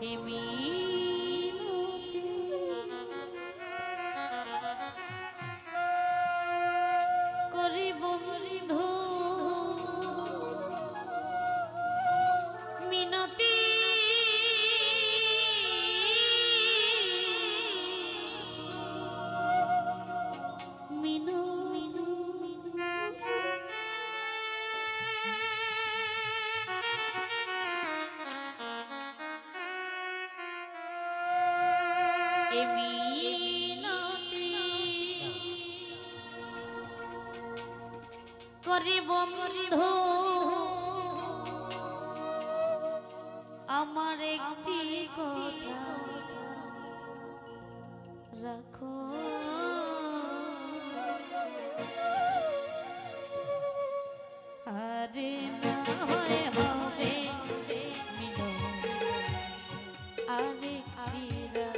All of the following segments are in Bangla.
Hemi. ওরে বন্ধু আমার একটি কথা রাখো। আরে না হয় হবে আরে চিরা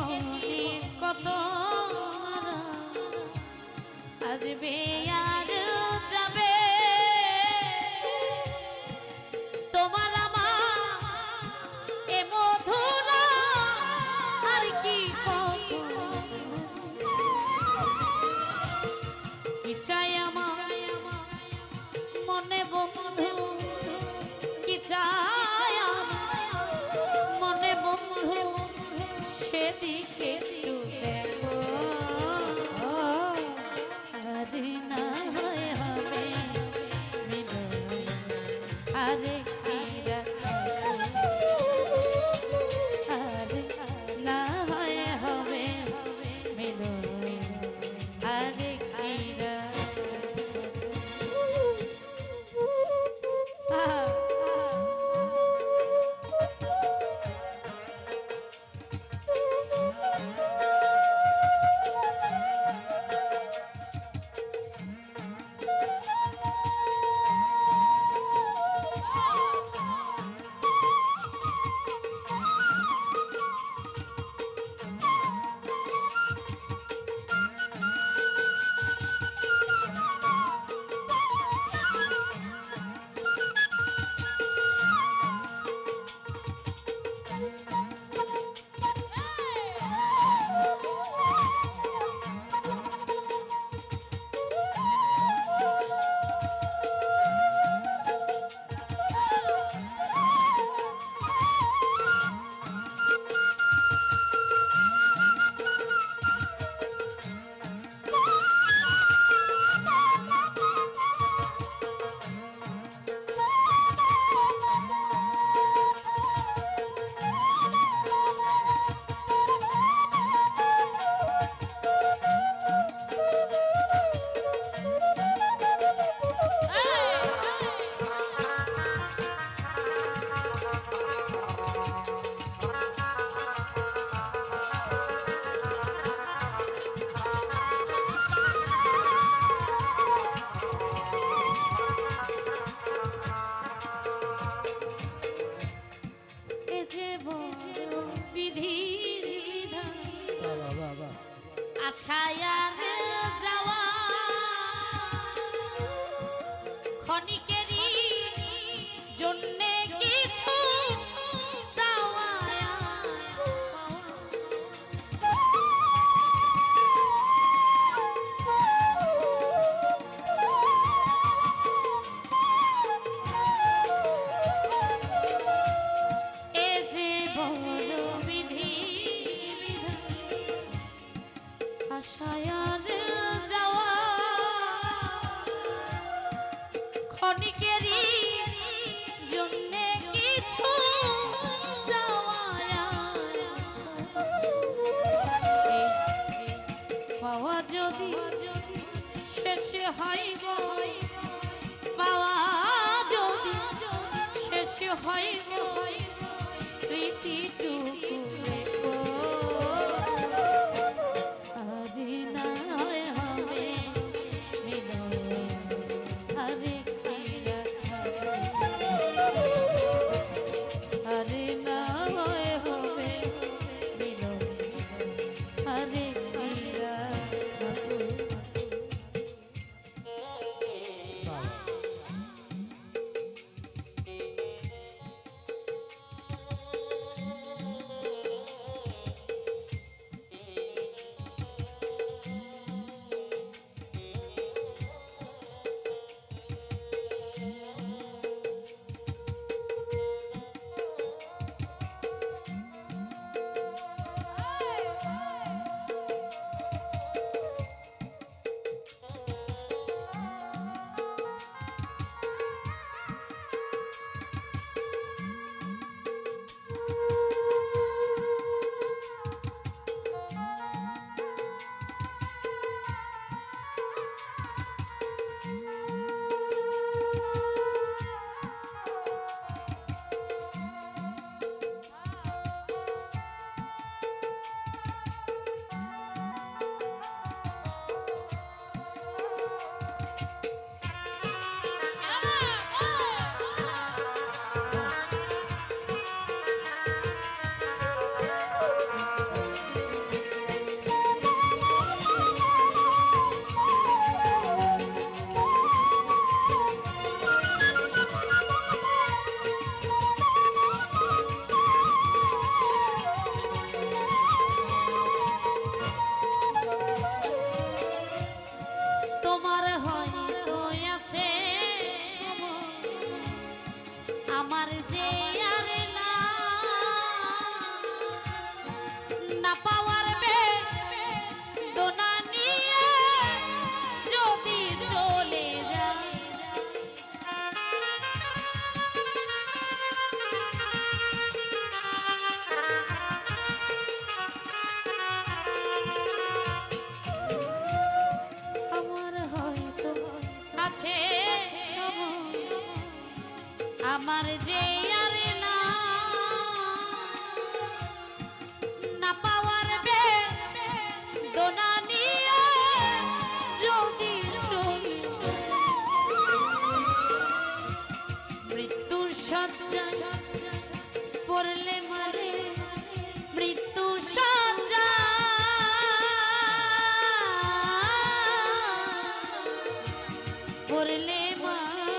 জীবনে কত சேர்த்து গো, পাওয়া আমার যে আর না না পাওয়ার বে দোনা নিয়ে যদি মৃত্যু সজ্জা পড়লে মারে মৃত্যু সজ্জা। পড়লে মারে।